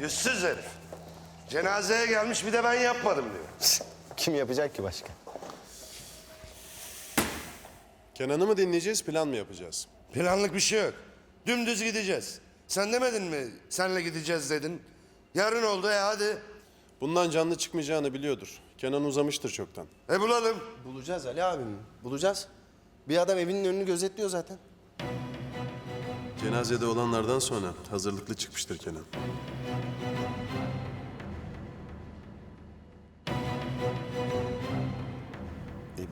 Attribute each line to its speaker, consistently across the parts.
Speaker 1: Yüzsüz herif. Cenazeye gelmiş bir de ben yapmadım diyor.
Speaker 2: Kim yapacak ki başka?
Speaker 3: Kenan'ı mı dinleyeceğiz, plan mı yapacağız?
Speaker 1: Planlık bir şey yok. Dümdüz gideceğiz. Sen demedin mi senle gideceğiz dedin. Yarın oldu e hadi.
Speaker 3: Bundan canlı çıkmayacağını biliyordur. Kenan uzamıştır çoktan.
Speaker 1: E bulalım.
Speaker 2: Bulacağız Ali abim. Bulacağız. Bir adam evinin önünü gözetliyor zaten.
Speaker 3: Cenazede olanlardan sonra hazırlıklı çıkmıştır Kenan.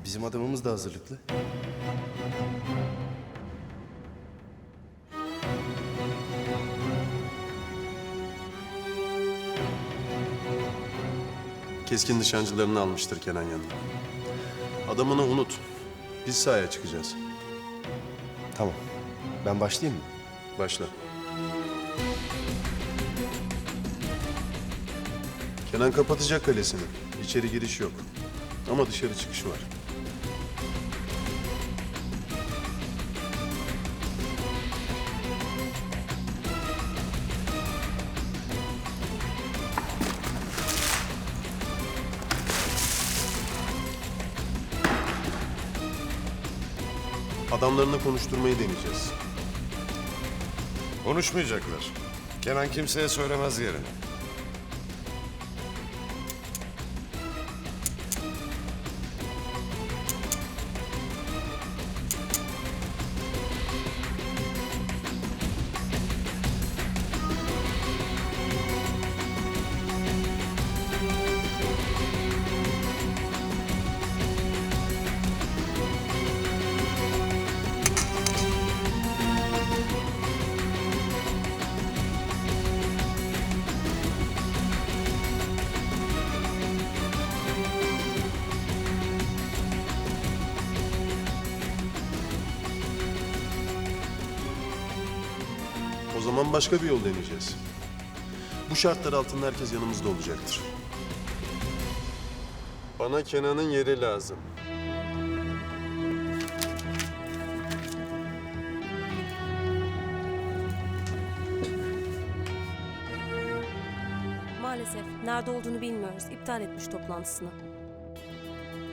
Speaker 2: Bizim adamımız da hazırlıklı.
Speaker 3: Keskin nişancılarını almıştır Kenan yanına. Adamını unut. Biz sahaya çıkacağız.
Speaker 2: Tamam. Ben başlayayım mı?
Speaker 3: Başla. Kenan kapatacak kalesini. İçeri giriş yok. Ama dışarı çıkış var. Adamlarını konuşturmayı deneyeceğiz.
Speaker 1: Konuşmayacaklar. Kenan kimseye söylemez yerini.
Speaker 3: Zaman başka bir yol deneyeceğiz. Bu şartlar altında herkes yanımızda olacaktır. Bana Kenan'ın yeri lazım.
Speaker 4: Maalesef nerede olduğunu bilmiyoruz. İptal etmiş toplantısını.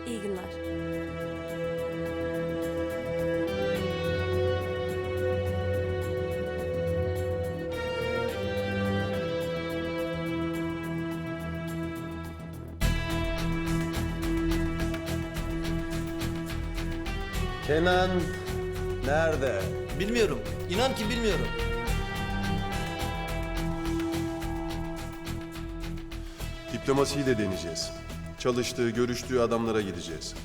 Speaker 4: İyi günler.
Speaker 3: Kenan nerede?
Speaker 5: Bilmiyorum. İnan ki bilmiyorum.
Speaker 3: Diplomasiyi de deneyeceğiz. Çalıştığı, görüştüğü adamlara gideceğiz.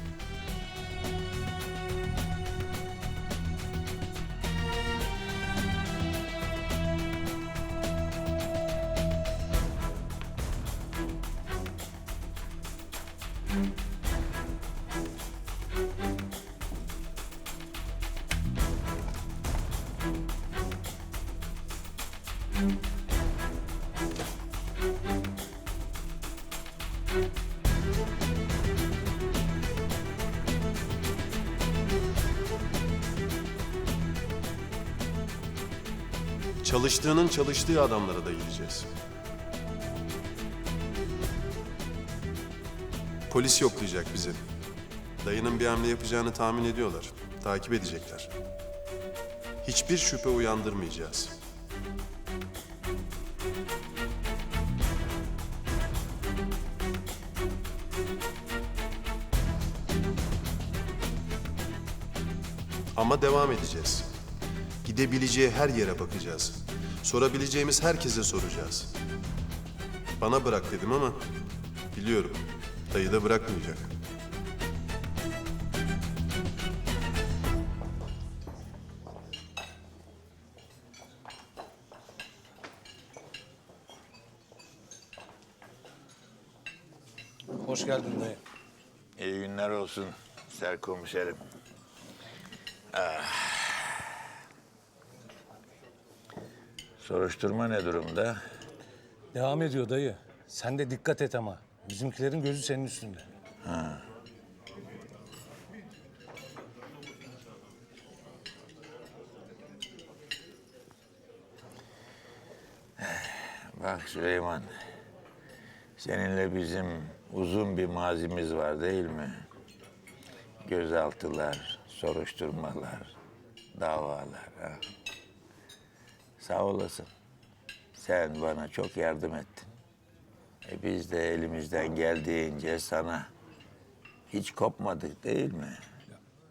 Speaker 3: Çalıştığının çalıştığı adamlara da gideceğiz. Polis yoklayacak bizi. Dayının bir hamle yapacağını tahmin ediyorlar. Takip edecekler. Hiçbir şüphe uyandırmayacağız. Ama devam edeceğiz. Gidebileceği her yere bakacağız. Sorabileceğimiz herkese soracağız. Bana bırak dedim ama biliyorum dayı da bırakmayacak.
Speaker 6: Hoş geldin dayı.
Speaker 7: İyi günler olsun serkomiserim. Ah. Soruşturma ne durumda?
Speaker 6: Devam ediyor dayı. Sen de dikkat et ama. Bizimkilerin gözü senin üstünde.
Speaker 7: Bak Süleyman, seninle bizim uzun bir mazimiz var değil mi? Gözaltılar, soruşturmalar, davalar. Ha? Sağ olasın. Sen bana çok yardım ettin. E biz de elimizden geldiğince sana hiç kopmadık değil mi?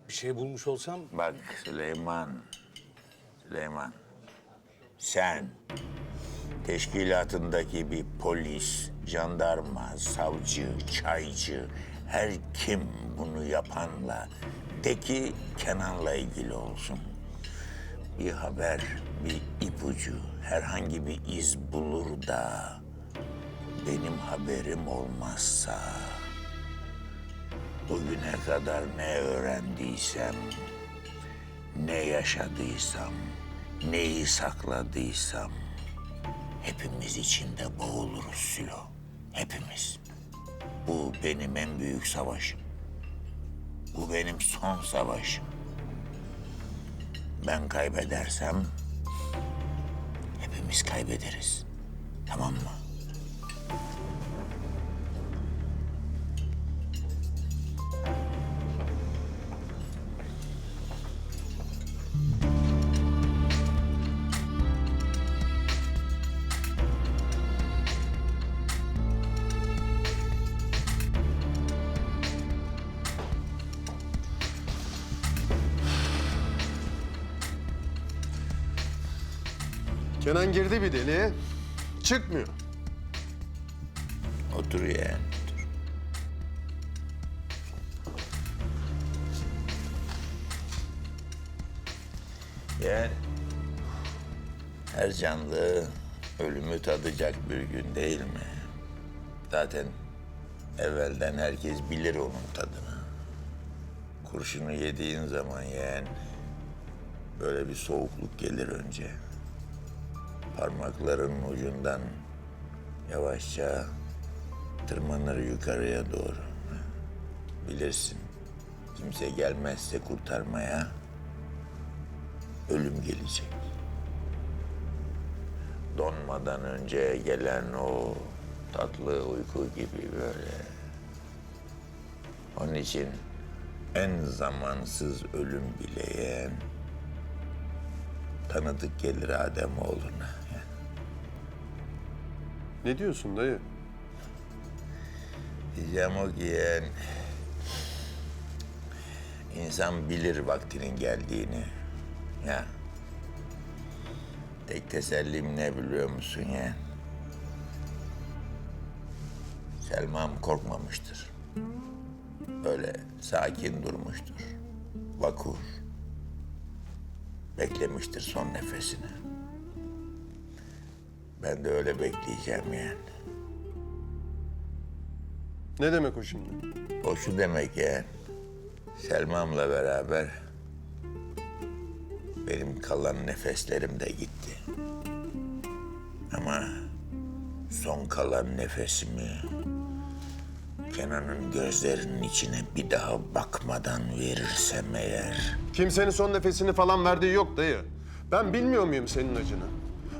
Speaker 6: Bir şey bulmuş olsam
Speaker 7: Bak Süleyman, Süleyman. Sen teşkilatındaki bir polis, jandarma, savcı, çaycı, her kim bunu yapanla de ki Kenan'la ilgili olsun. Bir haber, bir ipucu, herhangi bir iz bulur da benim haberim olmazsa bugüne kadar ne öğrendiysem, ne yaşadıysam, neyi sakladıysam hepimiz içinde boğuluruz Sülo. Hepimiz. Bu benim en büyük savaşım. Bu benim son savaşım. Ben kaybedersem hepimiz kaybederiz. Tamam mı?
Speaker 2: Kenan girdi bir deliğe. Çıkmıyor.
Speaker 7: Otur yeğen, otur. Her canlı ölümü tadacak bir gün değil mi? Zaten evvelden herkes bilir onun tadını. Kurşunu yediğin zaman yeğen, böyle bir soğukluk gelir önce. Parmakların ucundan yavaşça tırmanır yukarıya doğru. Bilirsin, kimse gelmezse kurtarmaya ölüm gelecek. Donmadan önce gelen o tatlı uyku gibi böyle. Onun için en zamansız ölüm bile yeğen tanıdık gelir Ademoğluna.
Speaker 3: Ne diyorsun dayı?
Speaker 7: Diyeceğim o ki insan bilir vaktinin geldiğini. Ya. Tek tesellim ne biliyor musun yeğen? Selma'm korkmamıştır. Böyle sakin durmuştur. Vakur. Beklemiştir son nefesini. Ben de öyle bekleyeceğim yeğen.
Speaker 3: Ne demek o şimdi?
Speaker 7: O şu demek ya. Selma'mla beraber benim kalan nefeslerim de gitti. Ama son kalan nefesimi Kenan'ın gözlerinin içine bir daha bakmadan verirsem eğer...
Speaker 3: Kimsenin son nefesini falan verdiği yok dayı. Ben bilmiyor muyum senin acını?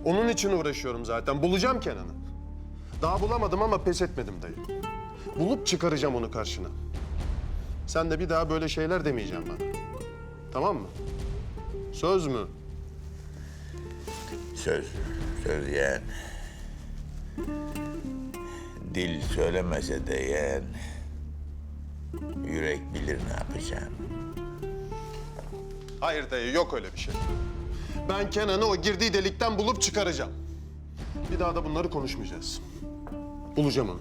Speaker 3: Onun için uğraşıyorum zaten. Bulacağım Kenan'ı. Daha bulamadım ama pes etmedim dayı. Bulup çıkaracağım onu karşına. Sen de bir daha böyle şeyler demeyeceğim bana. Tamam mı? Söz mü?
Speaker 7: Söz, söz yeğen. Dil söylemese de yeğen... Yürek bilir ne yapacağım.
Speaker 3: Hayır dayı yok öyle bir şey. Ben Kenan'ı o girdiği delikten bulup çıkaracağım. Bir daha da bunları konuşmayacağız. Bulacağım onu.